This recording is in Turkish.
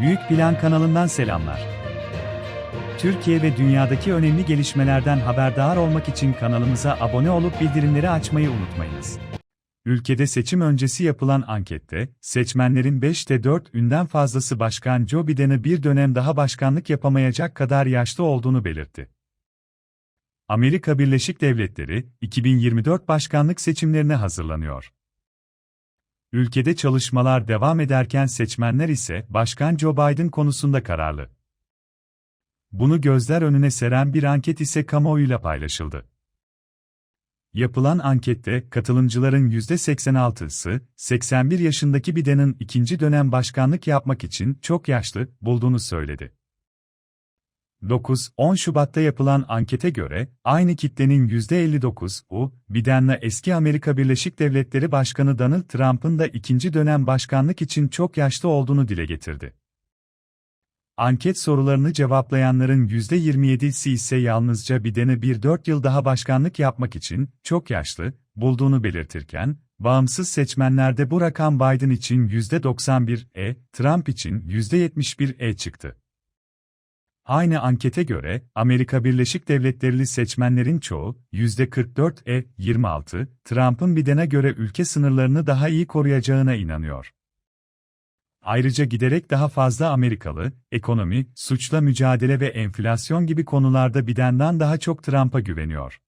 Büyük Plan kanalından selamlar. Türkiye ve dünyadaki önemli gelişmelerden haberdar olmak için kanalımıza abone olup bildirimleri açmayı unutmayınız. Ülkede seçim öncesi yapılan ankette, seçmenlerin 5'te 4 ünden fazlası Başkan Joe Biden'ı bir dönem daha başkanlık yapamayacak kadar yaşlı olduğunu belirtti. Amerika Birleşik Devletleri, 2024 başkanlık seçimlerine hazırlanıyor. Ülkede çalışmalar devam ederken seçmenler ise Başkan Joe Biden konusunda kararlı. Bunu gözler önüne seren bir anket ise kamuoyuyla paylaşıldı. Yapılan ankette katılımcıların %86'sı 81 yaşındaki Biden'ın ikinci dönem başkanlık yapmak için çok yaşlı bulduğunu söyledi. 9-10 Şubat'ta yapılan ankete göre, aynı kitlenin %59'u, Biden'la eski Amerika Birleşik Devletleri Başkanı Donald Trump'ın da ikinci dönem başkanlık için çok yaşlı olduğunu dile getirdi. Anket sorularını cevaplayanların %27'si ise yalnızca Biden'ı bir 4 yıl daha başkanlık yapmak için çok yaşlı bulduğunu belirtirken, bağımsız seçmenlerde bu rakam Biden için %91'e, Trump için %71'e çıktı. Aynı ankete göre, Amerika Birleşik Devletleri'li seçmenlerin çoğu, %44'e 26, Trump'ın Biden'e göre ülke sınırlarını daha iyi koruyacağına inanıyor. Ayrıca giderek daha fazla Amerikalı, ekonomi, suçla mücadele ve enflasyon gibi konularda Biden'dan daha çok Trump'a güveniyor.